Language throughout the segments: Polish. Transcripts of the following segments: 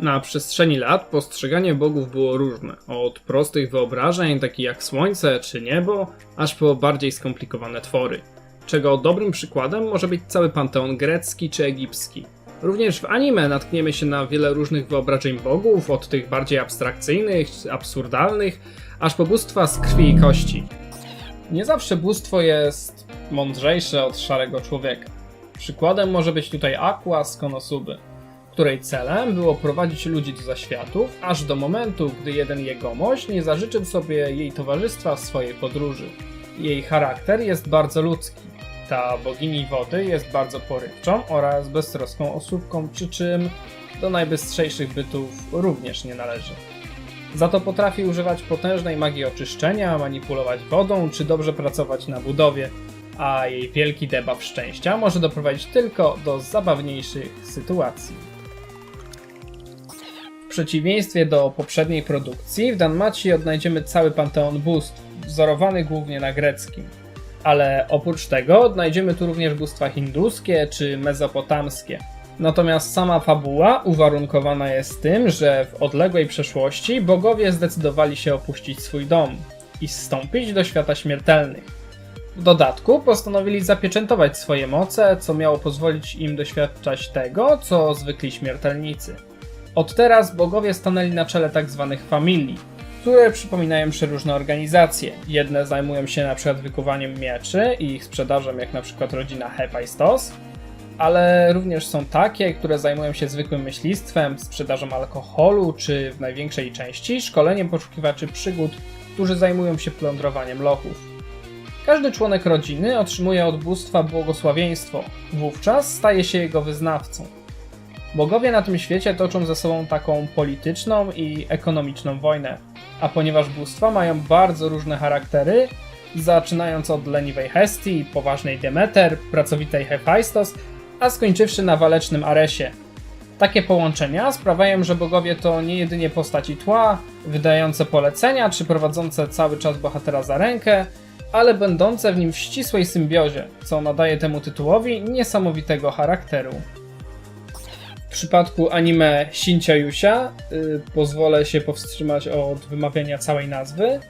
Na przestrzeni lat postrzeganie bogów było różne. Od prostych wyobrażeń, takich jak słońce czy niebo, aż po bardziej skomplikowane twory. Czego dobrym przykładem może być cały panteon grecki czy egipski. Również w anime natkniemy się na wiele różnych wyobrażeń bogów, od tych bardziej abstrakcyjnych, absurdalnych, aż po bóstwa z krwi i kości. Nie zawsze bóstwo jest mądrzejsze od szarego człowieka. Przykładem może być tutaj Aqua z Konosuby, której celem było prowadzić ludzi do zaświatów, aż do momentu, gdy jeden jegomość nie zażyczył sobie jej towarzystwa w swojej podróży. Jej charakter jest bardzo ludzki. Ta bogini wody jest bardzo porywczą oraz beztroską osóbką, przy czym do najbystrzejszych bytów również nie należy. Za to potrafi używać potężnej magii oczyszczenia, manipulować wodą czy dobrze pracować na budowie, a jej wielki debuff szczęścia może doprowadzić tylko do zabawniejszych sytuacji. Przeciwieństwie do poprzedniej produkcji, w Danmaci odnajdziemy cały panteon bóstw, wzorowany głównie na greckim. Ale oprócz tego odnajdziemy tu również bóstwa hinduskie czy mezopotamskie. Natomiast sama fabuła uwarunkowana jest tym, że w odległej przeszłości bogowie zdecydowali się opuścić swój dom i zstąpić do świata śmiertelnych. W dodatku postanowili zapieczętować swoje moce, co miało pozwolić im doświadczać tego, co zwykli śmiertelnicy. Od teraz bogowie stanęli na czele tzw. familii, które przypominają przeróżne organizacje. Jedne zajmują się np. wykuwaniem mieczy i ich sprzedażą, jak np. rodzina Hephaistos, ale również są takie, które zajmują się zwykłym myślistwem, sprzedażą alkoholu, czy w największej części szkoleniem poszukiwaczy przygód, którzy zajmują się plądrowaniem lochów. Każdy członek rodziny otrzymuje od bóstwa błogosławieństwo, wówczas staje się jego wyznawcą. Bogowie na tym świecie toczą ze sobą taką polityczną i ekonomiczną wojnę, a ponieważ bóstwa mają bardzo różne charaktery, zaczynając od leniwej Hestii, poważnej Demeter, pracowitej Hephaistos, a skończywszy na walecznym Aresie. Takie połączenia sprawiają, że bogowie to nie jedynie postaci tła, wydające polecenia czy prowadzące cały czas bohatera za rękę, ale będące w nim w ścisłej symbiozie, co nadaje temu tytułowi niesamowitego charakteru. Przypadku anime Shincia Yusia yy, pozwolę się powstrzymać od wymawiania całej nazwy.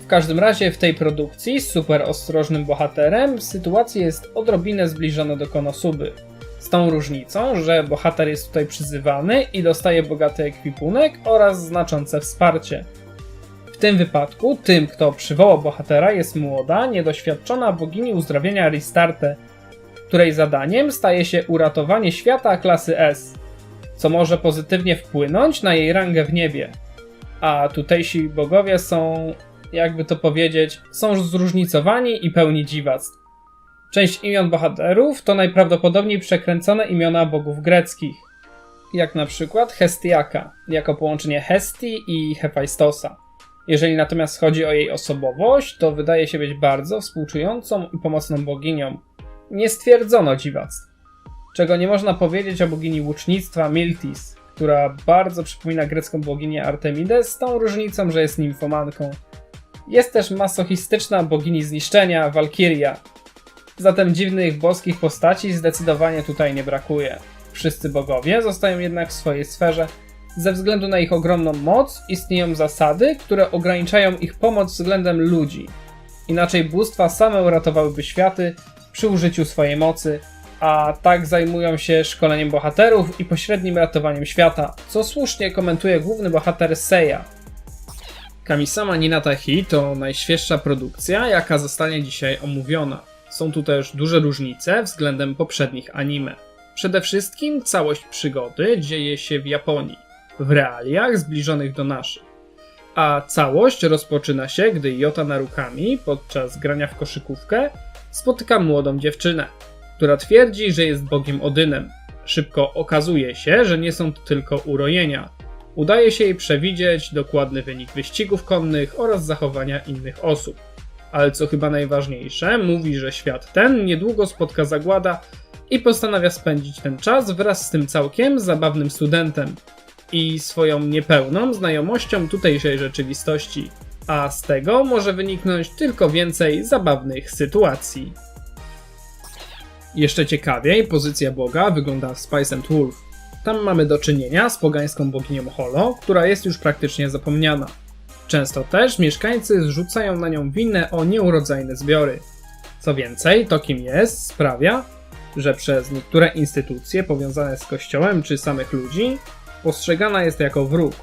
W każdym razie w tej produkcji z super ostrożnym bohaterem sytuacja jest odrobinę zbliżona do Konosuby. Z tą różnicą, że bohater jest tutaj przyzywany i dostaje bogaty ekwipunek oraz znaczące wsparcie. W tym wypadku tym, kto przywoła bohatera jest młoda, niedoświadczona bogini uzdrawienia Ristarte, której zadaniem staje się uratowanie świata klasy S, co może pozytywnie wpłynąć na jej rangę w niebie. A tutejsi bogowie są, jakby to powiedzieć, są zróżnicowani i pełni dziwactw. Część imion bohaterów to najprawdopodobniej przekręcone imiona bogów greckich, jak na przykład Hestiaka, jako połączenie Hestii i Hephaestosa. Jeżeli natomiast chodzi o jej osobowość, to wydaje się być bardzo współczującą i pomocną boginią. Nie stwierdzono dziwactw. Czego nie można powiedzieć o bogini łucznictwa Miltis, która bardzo przypomina grecką boginię Artemidę z tą różnicą, że jest nimfomanką. Jest też masochistyczna bogini zniszczenia Walkiria. Zatem dziwnych boskich postaci zdecydowanie tutaj nie brakuje. Wszyscy bogowie zostają jednak w swojej sferze, ze względu na ich ogromną moc istnieją zasady, które ograniczają ich pomoc względem ludzi. Inaczej bóstwa same uratowałyby światy przy użyciu swojej mocy, a tak zajmują się szkoleniem bohaterów i pośrednim ratowaniem świata, co słusznie komentuje główny bohater Seiya. Kamisama Ninatahi to najświeższa produkcja, jaka zostanie dzisiaj omówiona. Są tu też duże różnice względem poprzednich anime. Przede wszystkim całość przygody dzieje się w Japonii w realiach zbliżonych do naszych. A całość rozpoczyna się, gdy Jota Narukami podczas grania w koszykówkę spotyka młodą dziewczynę, która twierdzi, że jest bogiem Odynem. Szybko okazuje się, że nie są to tylko urojenia. Udaje się jej przewidzieć dokładny wynik wyścigów konnych oraz zachowania innych osób. Ale co chyba najważniejsze, mówi, że świat ten niedługo spotka zagłada i postanawia spędzić ten czas wraz z tym całkiem zabawnym studentem, i swoją niepełną znajomością tutejszej rzeczywistości, a z tego może wyniknąć tylko więcej zabawnych sytuacji. Jeszcze ciekawiej pozycja Boga wygląda w Spice and Wolf. Tam mamy do czynienia z pogańską boginią Holo, która jest już praktycznie zapomniana. Często też mieszkańcy zrzucają na nią winę o nieurodzajne zbiory. Co więcej, to kim jest sprawia, że przez niektóre instytucje powiązane z kościołem czy samych ludzi postrzegana jest jako wróg.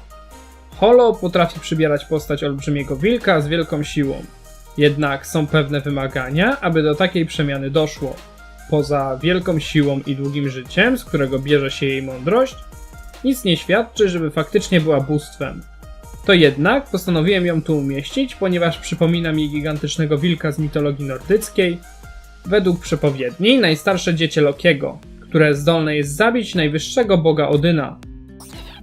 Holo potrafi przybierać postać olbrzymiego wilka z wielką siłą. Jednak są pewne wymagania, aby do takiej przemiany doszło. Poza wielką siłą i długim życiem, z którego bierze się jej mądrość, nic nie świadczy, żeby faktycznie była bóstwem. To jednak postanowiłem ją tu umieścić, ponieważ przypomina mi gigantycznego wilka z mitologii nordyckiej, według przepowiedni najstarsze dziecię Lokiego, które zdolne jest zabić najwyższego boga Odyna.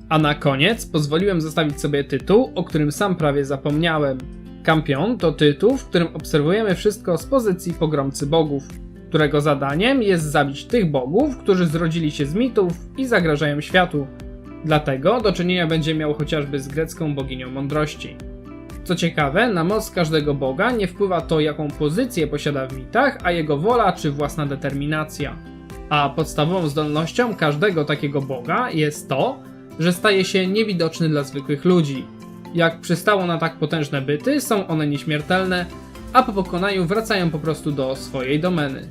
A na koniec pozwoliłem zostawić sobie tytuł, o którym sam prawie zapomniałem. Kampion to tytuł, w którym obserwujemy wszystko z pozycji pogromcy bogów, którego zadaniem jest zabić tych bogów, którzy zrodzili się z mitów i zagrażają światu. Dlatego do czynienia będzie miał chociażby z grecką boginią mądrości. Co ciekawe, na moc każdego boga nie wpływa to, jaką pozycję posiada w mitach, a jego wola czy własna determinacja. A podstawową zdolnością każdego takiego boga jest to, że staje się niewidoczny dla zwykłych ludzi. Jak przystało na tak potężne byty, są one nieśmiertelne, a po pokonaniu wracają po prostu do swojej domeny.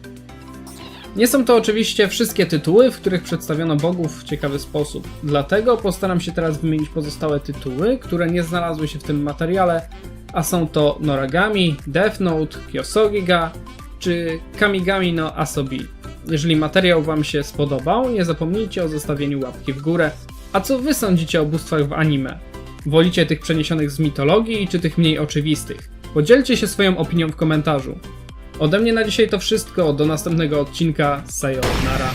Nie są to oczywiście wszystkie tytuły, w których przedstawiono bogów w ciekawy sposób. Dlatego postaram się teraz wymienić pozostałe tytuły, które nie znalazły się w tym materiale, a są to Noragami, Death Note, Kyosogiga czy Kamigami no Asobi. Jeżeli materiał Wam się spodobał, nie zapomnijcie o zostawieniu łapki w górę. A co Wy sądzicie o bóstwach w anime? Wolicie tych przeniesionych z mitologii, czy tych mniej oczywistych? Podzielcie się swoją opinią w komentarzu. Ode mnie na dzisiaj to wszystko, do następnego odcinka, sayonara.